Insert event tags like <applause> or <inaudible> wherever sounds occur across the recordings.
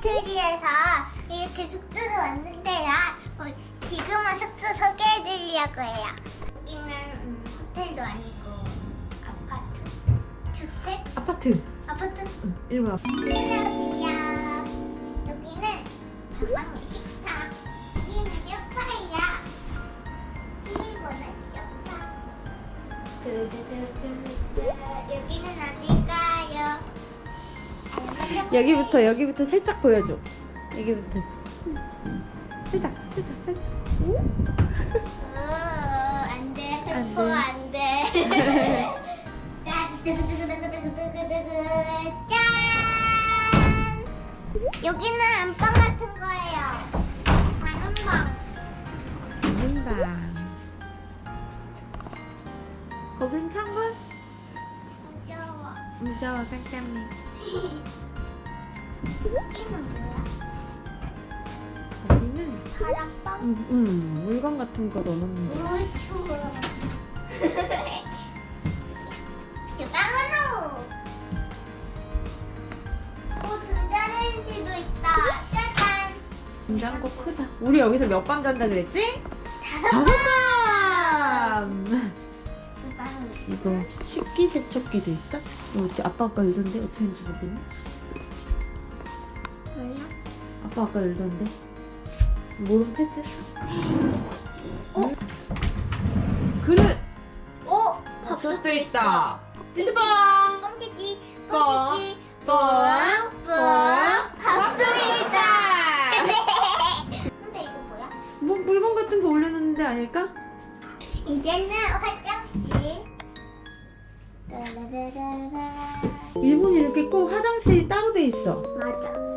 스카이트리에서 이렇게 숙소를 왔는데요. 어, 지금은 숙소 소개해드리려고 해요. 여기는 음, 호텔도 아니고 아파트, 주택, 아파트. 아파트. 응, 이리 와. 안녕하세요. 여기는 방방의 식탁. 여기는 소파야. TV 보는. 두두두두두. 여기는 어딜까요? 여기부터 여기부터 살짝 보여줘. 여기부터. 살짝 살짝 살짝. 어, 안 돼. 안 슬퍼, 돼. 안 돼. 자, <laughs> 두구두구두구두구두구두구. 짠! 여기는 안방 같은 거예요. 작은 방. 문방. 거긴 창문? 무서워. 무서워 깜깜해. <laughs> 여기는 다락방? 음, 음 물건 같은 거 넣어놓는 거. 우 추워. <laughs> 주방으로. 오, 전자레인지도 있다. 짜잔. 냉장고 크다. 우리 여기서 몇 밤 잔다 그랬지? 다섯 다섯 밤. 주방. 이거 식기세척기도 있다. 이거 어떻게 아빠 아까 열던데 어떻게 했는지 모르겠네. 아빠 아까 열던데. 모른 패스. 어? 그릇. 오! 밥솥도 있다. 찌찌뽕. 뻥치지, 뻥, 뻥치지, 뻥, 뻥, 뻥, 밥솥이다. 있다. 근데 이거 뭐야? 뭐 물건 같은 거 올려놓는데 아닐까? 이제는 화장실. 일본이 이렇게 꼭 화장실이 따로 돼 있어. 맞아.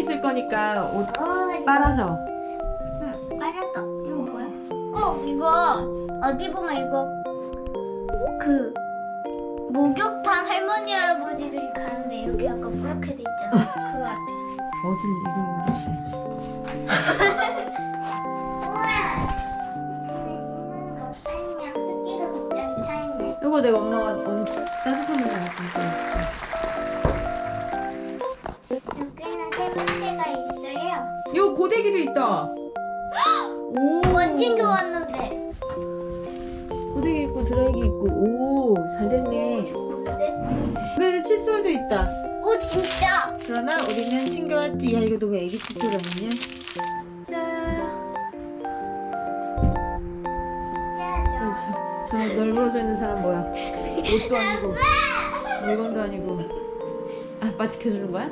있을 거니까 옷 어, 빨아서. 응, 빨았다. 이거 뭐야? 꼭 이거 어디 보면 이거 그 목욕탕 할머니 할아버지들이 가는데 이렇게 약간 그렇게 돼 있잖아. 그거 같아. 어딜 이거 올려줘야지. 우와. 어떤 양습기가 갑자기 차있네. 이거 내가 엄마가 너무 따뜻한 데서 놨으 요. 고데기도 있다. 오. 원 챙겨왔는데. 고데기 있고 드라이기 있고. 오, 잘 됐네. 좋은데? 그래도 칫솔도 있다. 오 진짜. 그러나 우리는 챙겨왔지. 야, 이거 너왜 애기 칫솔 아니냐? 자. 저, 저, 저 널브러져 있는 사람 뭐야? 옷도 아니고, 물건도 아니고. 아빠 지켜주는 거야?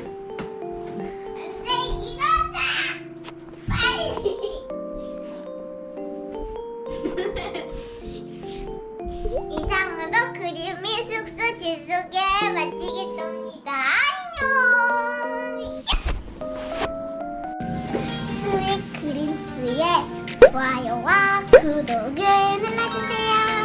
소개 마치겠습니다. 안녕. 스윗 그림스의 좋아요와 구독을 눌러주세요.